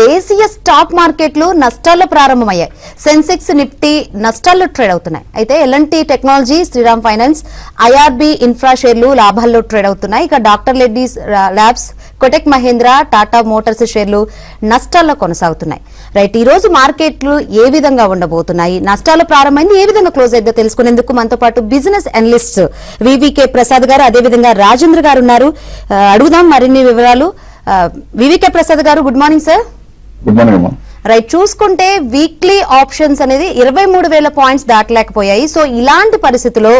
దేశీయ స్టాక్ మార్కెట్లు నష్టాల్లో ప్రారంభమయ్యాయి. సెన్సెక్స్ నిఫ్టీ నష్టాల్లో ట్రేడ్ అవుతున్నాయి. అయితే L N T technology Shriram finance IRB infra షేర్లు లాభాల్లో ట్రేడ్ అవుతున్నాయి. ఇక doctor Reddy's labs Kotak Mahindra Tata motors షేర్లు నష్టాల్లో కొనసాగుతున్నాయి. రైట్ ఈ రోజు మార్కెట్లు ఏ విధంగా ఉండబోతున్నాయి? నష్టాలు ప్రారంభమైంది ఏ విధంగా క్లోజ్ అయిందో తెలుసుకునేందుకు మనతో పాటు బిజినెస్ అనలిస్ట్ వివికే ప్రసాద్ గారు అదేవిధంగా రాజేంద్ర గారు ఉన్నారు. అడుగుదాం మరిన్ని వివరాలు. V V K Prasad garu good morning sir. Good morning అమ్మా రైట్ చూసుకుంటే వీక్లీ ఆప్షన్స్ అనేది ఇరవై మూడు వేల పాయింట్స్ దాటలేకపోయాయి. సో ఇలాంటి పరిస్థితుల్లో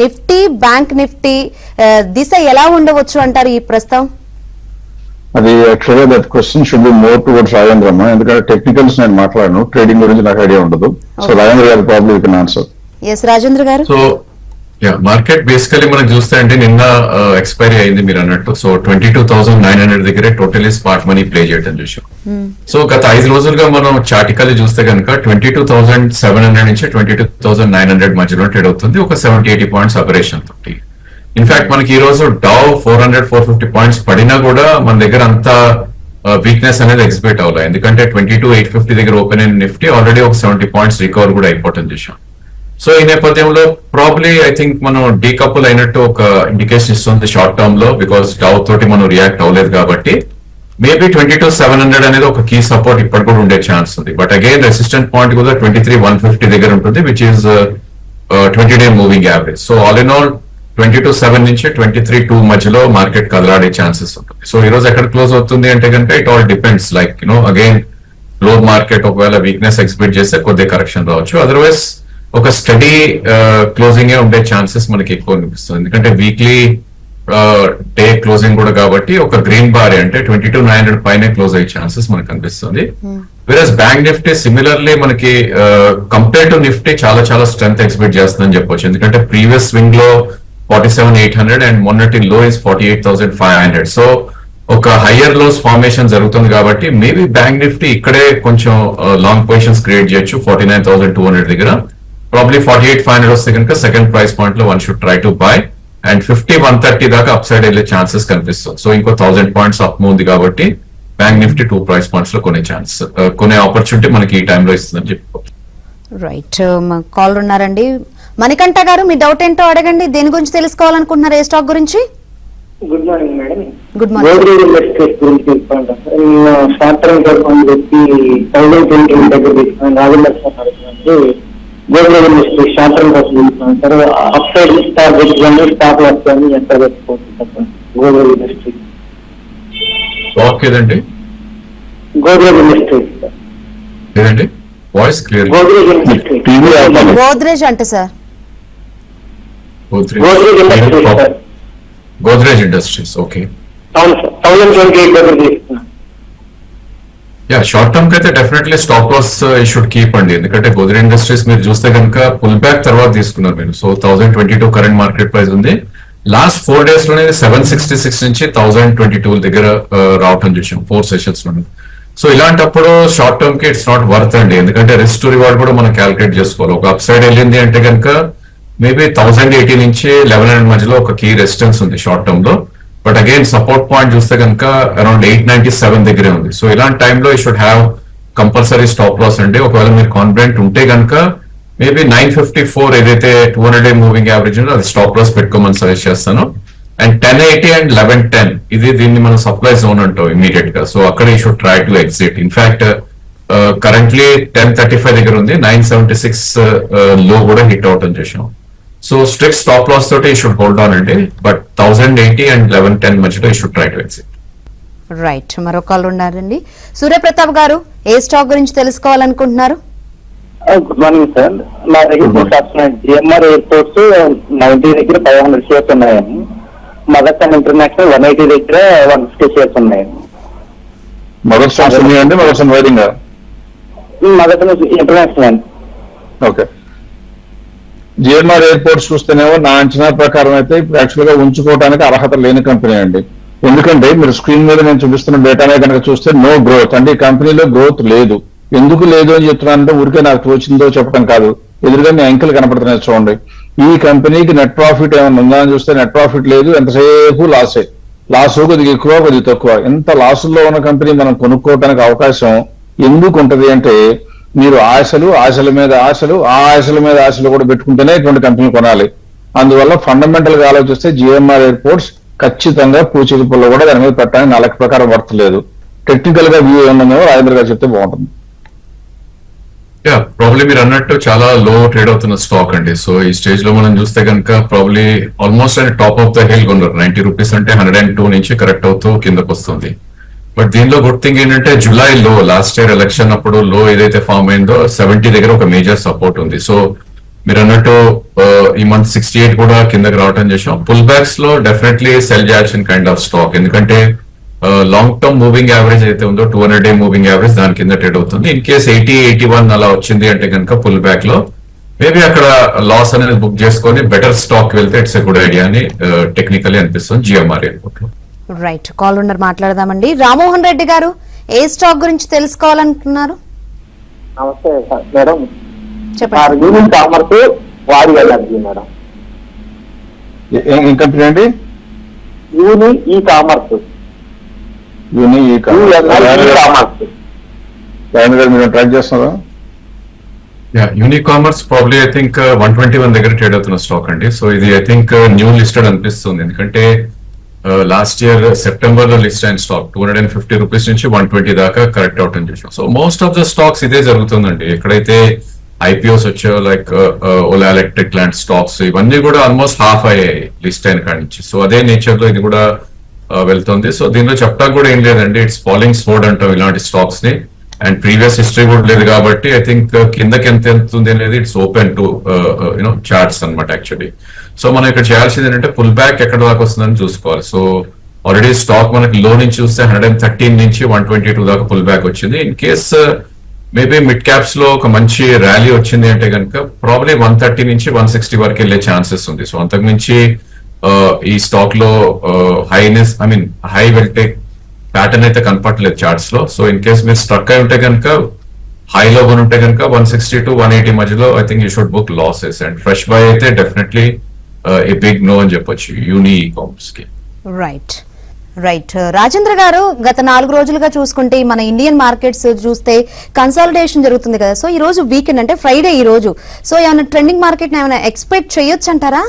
నిఫ్టీ బ్యాంక్ నిఫ్టీ ఆ, దిశ ఎలా ఉండవచ్చు అంటారు ఈ ప్రస్తుతం? అది యాక్చువల్గా that question should be more towards Rajendra అమ్మ ఎందుకంటే టెక్నికల్స్ నేను మాట్లాడను. ట్రేడింగ్ గురించి నాకు ఐడియా ఉండదు. సో రాజేంద్ర గారి problem can answer yes Rajendra garu. So yeah market basically మనం చూస్తే అంటే నిన్న ఎక్స్పైరీ అయింది మీరు అన్నట్టు. So twenty two thousand nine hundred దగ్గరే టోటలీ స్పాట్ మనీ ప్లే చేయడం చూసాం సో గత ఐదు రోజులుగా మనం చాటికల్ చూస్తే కనుక twenty two thousand seven hundred నుంచి twenty two thousand nine hundred మధ్యలో ట్రేడ్ అవుతుంది. ఒక సెవెంటీ ఎయిటీ పాయింట్స్ అపరేషన్ తోటి ఇన్ఫాక్ట్ మనకి ఈ రోజు Dow four hundred four fifty points పడినా కూడా మన దగ్గర అంత వీక్నెస్ అనేది ఎక్స్పెక్ట్ అవ్వాలి ఎందుకంటే ట్వంటీ టూ ఎయిట్ ఫిఫ్టీ దగ్గర ఓపెన్ అయిన నిఫ్టీ ఆల్రెడీ ఒక సెవెంటీ పాయింట్స్ రికవర్ కూడా అయిపోవటం చూసాం సో ఈ నేపథ్యంలో ప్రాబ్లీ ఐ థింక్ మనం డీకపుల్ అయినట్టు ఒక ఇండికేషన్ ఇస్తుంది షార్ట్ టర్మ్లో బికాస్ డౌ తోటి మనం రియాక్ట్ అవ్వలేదు కాబట్టి. Maybe twenty two seven hundred అనేది ఒక కీ సపోర్ట్ ఇప్పటి కూడా ఉండే ఛాన్స్ ఉంది. బట్ అగైన్ రెసిస్టెంట్ పాయింట్ కూడా ట్వంటీ త్రీ వన్ ఫిఫ్టీ దగ్గర ఉంటుంది which is twenty day moving average so all in all twenty two seven నుంచి ట్వంటీ త్రీ టూ మధ్యలో మార్కెట్ కదలాడే ఛాన్సెస్ ఉంటుంది సో ఈ రోజు ఎక్కడ క్లోజ్ అవుతుంది అంటే కనుక it all depends like you know అగైన్లో market ఒకవేళ వీక్నెస్ ఎక్స్పెక్ట్ చేస్తే కొద్దిగా కరెక్షన్ రావచ్చు. అదర్వైజ్ ఒక స్టడీ క్లోజింగ్ ఉండే ఛాన్సెస్ మనకి ఎక్కువ అనిపిస్తుంది. ఎందుకంటే వీక్లీ డే క్లోజింగ్ కూడా కాబట్టి ఒక గ్రీన్ బార్ అంటే ట్వంటీ టూ నైన్ హండ్రెడ్ పైన క్లోజ్ అయ్యే ఛాన్సెస్ మనకు కనిపిస్తుంది వేరస్ బ్యాంక్ నిఫ్టీ సిమిలర్లీ మనకి కంపేర్ టు నిఫ్టీ చాలా చాలా స్ట్రెంత్ ఎక్స్పెక్ట్ చేస్తుందని చెప్పొచ్చు. ఎందుకంటే previous స్వింగ్లో forty seven eight hundred and మొన్నటి లో is forty eight thousand five hundred so ఒక హయ్యర్ లోస్ ఫార్మేషన్ జరుగుతుంది కాబట్టి మేబీ బ్యాంక్ నిఫ్టీ ఇక్కడే కొంచెం లాంగ్ పొజిషన్స్ క్రియేట్ చేయొచ్చు. Forty nine thousand two hundred దగ్గర. Probably forty eight five hundred వస్తే కనుక సెకండ్ ప్రైస్ పాయింట్లో one should try to buy and fifty one thirty దాకా అప్ సైడ్ వెళ్ళే ఛాన్సెస్ కనిపిస్తుంది సో ఇంకో థౌసండ్ పాయింట్స్ అప్ ఉంది కాబట్టి బ్యాంక్ నిఫ్టీ టూ ప్రైస్ పాయింట్స్లో కొనే ఛాన్స్ కొనే ఆపర్చునిటీ మనకి ఈ టైంలో ఇస్తుందని చెప్పుకోవచ్చు. రైట్ మా కాల్ ఉన్నారండి. మణికంఠ గారు మీ డౌట్ ఏంటో అడగండి. దేని గురించి తెలుసుకోవాలనుకుంటున్నారు? ఏ స్టాక్ గురించి? Good morning madam good morning Godrej industries గురించి కోసం చెప్పి థౌసండ్ ట్వంటీ దగ్గర తీసుకున్నాను. గోద్రేజ్ ఇండస్ట్రీస్ షార్ట్ టర్మ్ కోసం తీసుకున్నాను సార్ అప్ సైడ్ టార్గెట్ కానీ స్టాక్ కానీ ఎంత పెట్టుకోవచ్చు సార్ స్టాక్ ఏదండి గోద్రేజ్ ఇండస్ట్రీస్ సార్ ఏదండి వాయిస్ క్లియర్ గోద్రేజ్. గోద్రేజ్ అంటే sir. Godrej. Industries sir Godrej industries. Okay. అవును సార్. థౌసండ్ ట్వంటీ ఎయిట్ దగ్గర తీసుకున్నాను యా షార్ట్ టర్మ్కి అయితే definitely stop loss you should keep అండి. ఎందుకంటే గోద్రే ఇండస్ట్రీస్ మీరు చూస్తే కనుక పుల్ బ్యాక్ తర్వాత తీసుకున్నారు మీరు. So thousand twenty two current market price ఉంది. లాస్ట్ ఫోర్ డేస్లోనే సెవెన్ సిక్స్టీ సిక్స్ నుంచి థౌసండ్ ట్వంటీ టూ దగ్గర uh, రావటం చూసాం. ఫోర్ సెషన్స్లోనే. సో ఇలాంటప్పుడు షార్ట్ టర్మ్కి ఇట్స్ నాట్ వర్త్ అండి. ఎందుకంటే రిస్క్ టు రివార్డ్ కూడా మనం క్యాలిక్యులేట్ చేసుకోవాలి. ఒక అప్ సైడ్ వెళ్ళింది అంటే కనుక మేబీ థౌసండ్ ఎయిటీ నుంచి లెవెన్ హండ్రెడ్ మధ్యలో ఒక కీ రెసిస్టెన్స్ ఉంది షార్ట్ టర్మ్లో. బట్ అగైన్ సపోర్ట్ పాయింట్ చూస్తే కనుక అరౌండ్ ఎయిట్ నైన్టీ సెవెన్ దగ్గరే ఉంది. సో ఇలాంటి టైంలో you should have compulsory stop loss అండి. ఒకవేళ మీరు కాన్ఫిడెంట్ ఉంటే కనుక మేబీ నైన్ ఫిఫ్టీ ఫోర్ ఏదైతే two hundred day moving average ఉందో అది స్టాప్ లాస్ పెట్టుకోమని సజెస్ట్ చేస్తాను. And ten eighty and eleven ten ఇది దీన్ని మనం సప్లై జోన్ అంటాం ఇమీడియట్గా. సో అక్కడ you should try to exit in fact currently ten thirty five దగ్గర ఉంది. నైన్ సెవెంటీ సిక్స్లో కూడా హిట్ అవుట్ అని చేసాం సో స్ట్రిక్ట్ స్టాప్ లాస్ తోటి ఈ షుడ్ హోల్డ్ ఆన్ అండి but thousand eighty and eleven ten మధ్యలో you should try to exit right మరో కాల్ ఉన్నారండి. సూర్యప్రతాప్ గారు ఏ స్టాక్ గురించి తెలుసుకోవాలనుకుంటున్నారు? గుడ్ మార్నింగ్ సార్ నా దగ్గర షాప్స్ ఉన్నాయి జిఎంఆర్ ఎయిర్పోర్ట్స్ నైన్టీ దగ్గర ఫైవ్ హండ్రెడ్ షేర్స్ ఉన్నాయండి. మదర్సన్ ఇంటర్నేషనల్ వన్ ఎయిటీ దగ్గర వన్ ఫిఫ్టీ షేర్స్ ఉన్నాయండి. మదర్ ఉన్నాయండి mother son wiring Motherson international అండి. ఓకే జిఎంఆర్ ఎయిర్పోర్ట్స్ చూస్తేనేమో నా అంచనా ప్రకారం అయితే ఇప్పుడు యాక్చువల్గా ఉంచుకోవడానికి అర్హత లేని కంపెనీ అండి. ఎందుకంటే మీరు స్క్రీన్ మీద నేను చూపిస్తున్న డేటానే కనుక చూస్తే నో గ్రోత్ అంటే ఈ కంపెనీలో గ్రోత్ లేదు. ఎందుకు లేదు అని చెప్తున్నానంటే ఊరికే నాకు తోచిందో చెప్పడం కాదు. ఎదురుగా మీ అంకెలు కనపడుతున్నాయి చూడండి. ఈ కంపెనీకి నెట్ ప్రాఫిట్ ఏమైనా ఉందా అని చూస్తే నెట్ ప్రాఫిట్ లేదు ఎంతసేపు లాసే లాస్ కొద్దిగా ఎక్కువ కొద్దిగా తక్కువ. ఎంత లాసుల్లో ఉన్న కంపెనీ మనం కొనుక్కోవడానికి అవకాశం ఎందుకు ఉంటది అంటే మీరు ఆశలు ఆశల మీద ఆశలు ఆ ఆశల మీద ఆశలు కూడా పెట్టుకుంటేనే ఇటువంటి కంపెనీలు కొనాలి. అందువల్ల ఫండమెంటల్గా ఆలోచిస్తే జిఎంఆర్ ఎయిర్పోర్ట్స్ ఖచ్చితంగా పూచిక పుల్ల కూడా దాని మీద పెట్టడానికి నా లెక్క ప్రకారం వర్తలేదు టెక్నికల్గా వ్యూ ఏమన్నా రాజేంద్ర గారు చెప్తే బాగుంటుంది. యా ప్రాబ్లీ మీరు అన్నట్టు చాలా లో ట్రేడ్ అవుతున్న స్టాక్ అండి. సో ఈ స్టేజ్లో మనం చూస్తే కనుక ప్రాబ్లీ ఆల్మోస్ట్ అని టాప్ ఆఫ్ ద హిల్ కొన్నారు. నైన్టీ రూపీస్ అంటే హండ్రెడ్ అండ్ టూ నుంచి కరెక్ట్ అవుతూ కిందకు వస్తుంది బట్ దీనిలో గుడ్ థింగ్ ఏంటంటే జూలై లో లాస్ట్ ఇయర్ ఎలక్షన్ అప్పుడు లో ఏదైతే ఫామ్ అయిందో సెవెంటీ దగ్గర ఒక మేజర్ సపోర్ట్ ఉంది. సో మీరు అన్నట్టు uh, ఈ మంత్ సిక్స్టీ ఎయిట్ కూడా కిందకి రావటం చేసాం పుల్ బ్యాక్స్లో డెఫినెట్లీ సెల్ చేయాల్సిన కైండ్ ఆఫ్ స్టాక్ ఎందుకంటే లాంగ్ టర్మ్ మూవింగ్ యావరేజ్ అయితే ఉందో two hundred day moving average దాని కింద ట్రేడ్ అవుతుంది. In case eighty eighty one అలా వచ్చింది అంటే కనుక పుల్ బ్యాక్లో మేబీ అక్కడ లాస్ అనేది బుక్ చేసుకొని బెటర్ స్టాక్ వెళ్తే ఇట్స్ ఎ గుడ్ ఐడియా అని uh, టెక్నికలీ అనిపిస్తుంది. జిఎంఆర్ ఎయిర్పోర్ట్లో. రైట్ కాల్ ఉన్నర్ మాట్లాడదామండి. రామ్మోహన్ రెడ్డి గారు ఏ స్టాక్ గురించి తెలుసుకోవాలనుకున్నారు? నమస్తే సార్ మేడం. చెప్పండి. కామర్స్ వారి మేడం? కంపెనీ అండి? యూని ఈ కామర్స్ యూని ఈ యూఎన్ఐ కామర్స్ రాజేంద్ర గారు మీరు ట్రాక్ చేస్తున్నారా? Unicommerce probably I think one twenty one దగ్గర ట్రేడ్ అవుతున్న స్టాక్ అండి. సో ఇది ఐ థింక్ న్యూ లిస్టెడ్ అనిపిస్తుంది. ఎందుకంటే లాస్ట్ ఇయర్ సెప్టెంబర్లో లిస్ట్ అయిన stock two hundred and fifty rupees నుంచి వన్ ట్వంటీ దాకా కరెక్ట్ అవుట్ అని చూసాం so most of the stocks ఇదే జరుగుతుందండి. ఎక్కడైతే ఐపీఓస్ వచ్చాయో లైక్ ఓలా ఎలక్ట్రిక్ లాంటి స్టాక్స్ ఇవన్నీ కూడా ఆల్మోస్ట్ హాఫ్ అయ్యాయి లిస్ట్ అయిన కాడి నుంచి. సో అదే నేచర్లో ఇది కూడా uh, వెళ్తుంది. సో దీనిలో చెప్పడానికి కూడా ఏం లేదండి. ఇట్స్ ఫాలోయింగ్ స్పోర్డ్ అంటాం ఇలాంటి స్టాక్స్ని. అండ్ ప్రీవియస్ హిస్టరీ కూడా లేదు కాబట్టి ఐ థింక్ uh, కిందకి ఎంత వెళ్తుంది అనేది it's open to you know charts అన్నమాట యాక్చువల్లీ సో మనం ఇక్కడ చేయాల్సింది ఏంటంటే పుల్ బ్యాక్ ఎక్కడ దాకా వస్తుందని చూసుకోవాలి. సో ఆల్రెడీ స్టాక్ మనకి లో నుంచి చూస్తే హండ్రెడ్ అండ్ థర్టీన్ నుంచి వన్ ట్వంటీ టూ దాకా పుల్ బ్యాక్ వచ్చింది. ఇన్ కేస్ మేబీ మిడ్ క్యాప్స్లో ఒక మంచి ర్యాలీ వచ్చింది అంటే కనుక ప్రాబ్లీ వన్ థర్టీ నుంచి వన్ సిక్స్టీ వరకు వెళ్ళే ఛాన్సెస్ ఉంది. సో అంతకు మించి uh, ఈ స్టాక్లో హైనెస్ ఐ మీన్ హై వెళ్తే ప్యాటర్న్ అయితే కనపడలేదు చార్ట్స్లో. సో ఇన్ కేస్ మీరు స్ట్రక్ అయి ఉంటే కనుక హై లో కొని ఉంటే కనుక one sixty to one eighty మధ్యలో I think you should book losses and fresh buy అయితే డెఫినెట్లీ ఏ బిగ్ నో అని చెప్పొచ్చు యూని కామర్స్కి రైట్ రైట్ రాజేంద్ర గారు గత నాలుగు రోజులుగా చూసుకుంటే మన ఇండియన్ మార్కెట్స్ చూస్తే కన్సాలిడేషన్ జరుగుతుంది కదా. సో ఈ రోజు వీకెండ్ అంటే ఫ్రైడే ఈ రోజు. సో ఏమైనా ట్రెండింగ్ మార్కెట్ ఏమైనా ఎక్స్పెక్ట్ చేయొచ్చు అంటారా?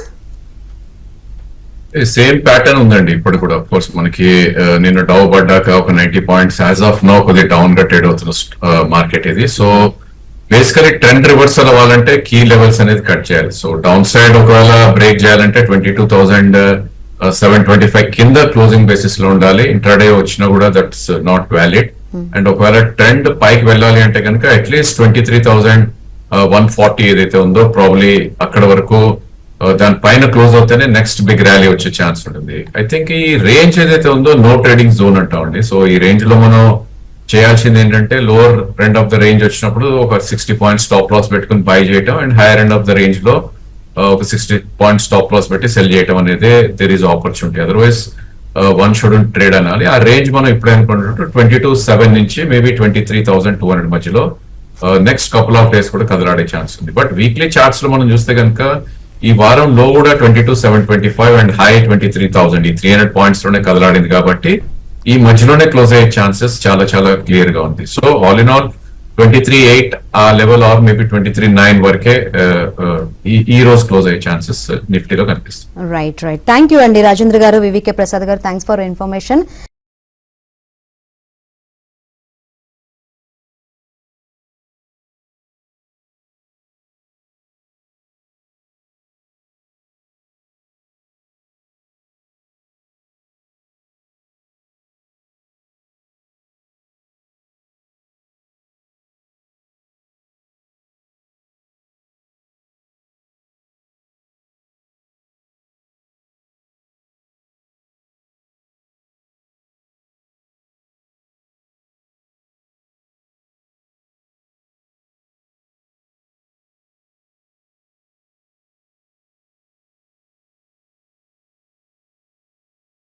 సేమ్ ప్యాటర్న్ ఉందండి ఇప్పుడు కూడా. కోర్స్ మనకి ఆ, నిన్న డౌ పడ్డాక ఒక ninety points as of now కొద్దిగా డౌన్గా ట్రేడ్ అవుతున్న మార్కెట్ ఇది. సో బేసికలీ ట్రెండ్ రివర్సల్ అవ్వాలంటే కీ లెవెల్స్ అనేది కట్ చేయాలి. సో డౌన్ సైడ్ ఒకవేళ బ్రేక్ చేయాలంటే twenty two thousand seven twenty five కింద క్లోజింగ్ బేసిస్లో ఉండాలి. ఇంట్రాడే వచ్చినా కూడా దట్స్ నాట్ వ్యాలిడ్ అండ్ ఒకవేళ ట్రెండ్ పైకి వెళ్ళాలి అంటే కనుక at least twenty three thousand one forty ఏదైతే ఉందో ప్రాబ్లీ అక్కడ వరకు uh, దాని పైన క్లోజ్ అవుతేనే నెక్స్ట్ బిగ్ ర్యాలీ వచ్చే ఛాన్స్ ఉంటుంది. ఐ థింక్ ఈ రేంజ్ ఏదైతే ఉందో నో ట్రేడింగ్ జోన్ అంటామండి సో ఈ రేంజ్లో మనం చేయాల్సింది ఏంటంటే lower end of the range వచ్చినప్పుడు ఒక సిక్స్టీ పాయింట్స్ స్టాప్ లాస్ పెట్టుకుని బై చేయటం and higher end of the రేంజ్లో ఒక సిక్స్టీ పాయింట్ స్టాప్ లాస్ పెట్టి సెల్ చేయటం అనేది there is opportunity otherwise one should trade అనాలి. ఆ రేంజ్ మనం ఇప్పుడు అనుకుంటున్నట్టు ట్వంటీ టూ సెవెన్ నుంచి maybe twenty three thousand two hundred మధ్యలో నెక్స్ట్ కపుల్ ఆఫ్ డేస్ కూడా కదలాడే ఛాన్స్ ఉంది. బట్ వీక్లీ చార్ట్స్లో మనం చూస్తే కనుక ఈ వారం లో కూడా twenty two seven twenty five and high twenty three thousand ఈ త్రీ హండ్రెడ్ పాయింట్స్లోనే కదలాడింది కాబట్టి ఈ మధ్యలోనే క్లోజ్ అయ్యే ఛాన్సెస్ చాలా చాలా క్లియర్గా ఉంది. So all in all twenty three eight ఆ level or maybe twenty three nine వరకే uh, uh, ఈ రోజు క్లోజ్ అయ్యే ఛాన్సెస్ నిఫ్టీలో కనిపిస్తుంది రైట్ రైట్ థ్యాంక్ యూ అండి రాజేంద్ర గారు వివికే ప్రసాద్ గారు థ్యాంక్స్ ఫర్ ఇన్ఫర్మేషన్